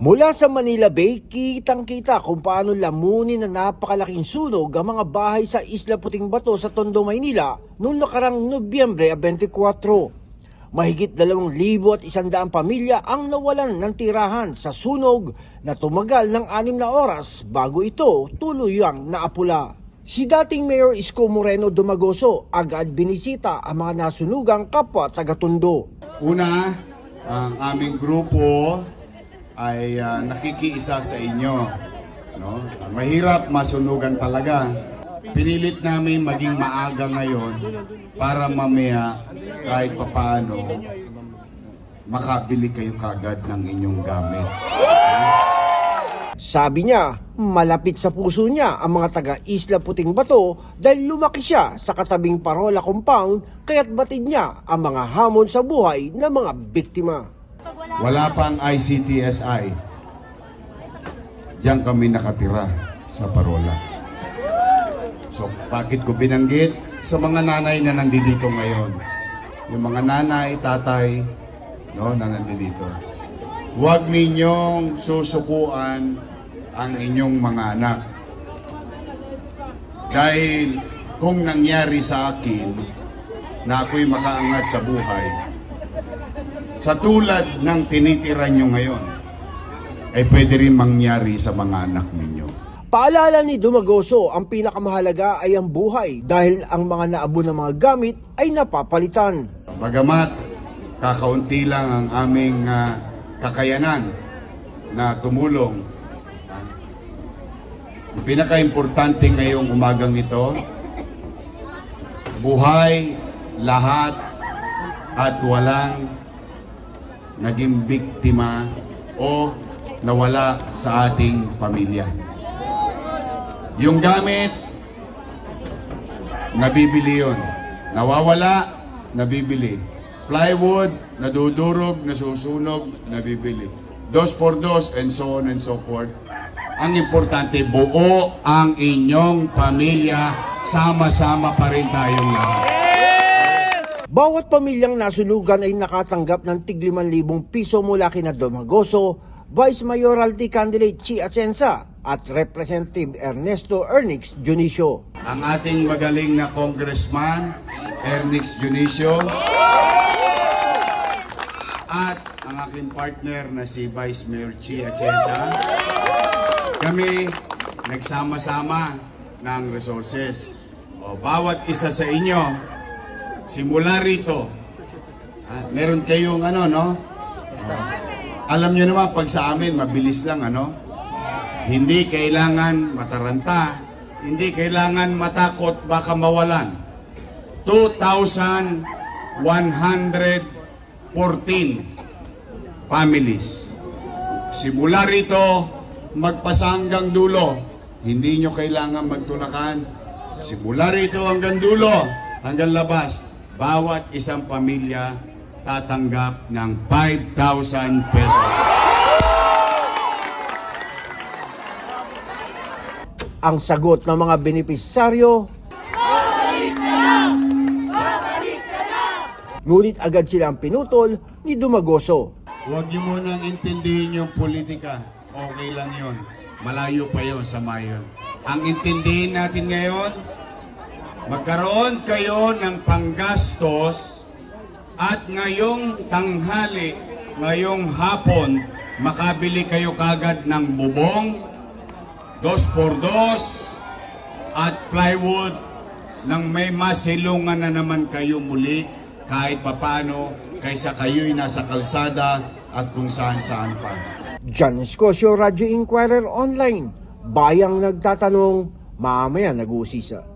Mula sa Manila Bay, kitang-kita kung paano lamunin na napakalaking sunog ang mga bahay sa Isla Puting Bato sa Tondo, Maynila noong nakarang Nobyembre 24. Mahigit dalawang libo at isandaan pamilya ang nawalan ng tirahan sa sunog na tumagal ng anim na oras bago ito tuluyang naapula. Si dating Mayor Isko Moreno Dumagoso agad binisita ang mga nasunugang kapwa taga-Tondo. Una, ang aming grupo ay ah, nakikiisa sa inyo. No? Mahirap masunugan talaga. Pinilit namin maging maaga ngayon para mamaya kahit papaano makabili kayo kagad ng inyong gamit. Sabi niya, malapit sa puso niya ang mga taga Isla Puting Bato dahil lumaki siya sa katabing Parola Compound kaya't batid niya ang mga hamon sa buhay ng mga biktima. Wala pang ICTSI. Diyan kami nakatira sa Parola. So, bakit ko binanggit? Sa mga nanay na nandito ngayon. Yung mga nanay, tatay, no, na nandito. Huwag ninyong susukuan ang inyong mga anak. Dahil kung nangyari sa akin na ako'y makaangat sa buhay, sa tulad ng tinitira nyo ngayon, ay pwede rin mangyari sa mga anak ninyo. Paalala ni Dumagoso, ang pinakamahalaga ay ang buhay dahil ang mga naabo ng mga gamit ay napapalitan. Bagamat kakaunti lang ang aming ah, kakayanan na tumulong, ang pinaka-importante ngayong umagang ito, buhay, lahat, at walang naging biktima o nawala sa ating pamilya. Yung gamit, nabibili yun. Nawawala, nabibili. Plywood, nadudurog, nasusunog, nabibili. Dos por dos, and so on and so forth. Ang importante, buo ang inyong pamilya. Sama-sama pa rin tayong lahat. Bawat pamilyang nasunugan ay nakatanggap ng tig 5,000 piso mula kina Dumagoso, Vice Mayoralty Candidate Chi Atienza at Representative Ernesto Ernix Junicio. ang ating magaling na congressman, Ernix Junicio, at ang aking partner na si Vice Mayor Chi Achesa. Kami nagsama-sama ng resources. O, bawat isa sa inyo, simula rito, ah, meron kayong ano, no? O, alam nyo naman, pag sa amin, mabilis lang, ano? Hindi kailangan mataranta. Hindi kailangan matakot baka mawalan. 2,114 families. Simula rito, magpasa hanggang dulo. Hindi nyo kailangan magtulakan. Simula rito hanggang dulo, hanggang labas. Bawat isang pamilya tatanggap ng 5,000 pesos. Ang sagot ng mga benepisaryo, Ngunit agad silang pinutol ni Dumagoso. Huwag niyo munang intindihin yung politika. Okay lang yon. Malayo pa yon sa mayon. Ang intindihin natin ngayon, magkaroon kayo ng panggastos at ngayong tanghali, ngayong hapon, makabili kayo kagad ng bubong, dos por dos, at plywood nang may masilungan na naman kayo muli kahit papano kaysa kayo'y nasa kalsada at kung saan-saan pa. John Scosio, Radio Inquirer Online. Bayang nagtatanong, mamaya nag-uusisa.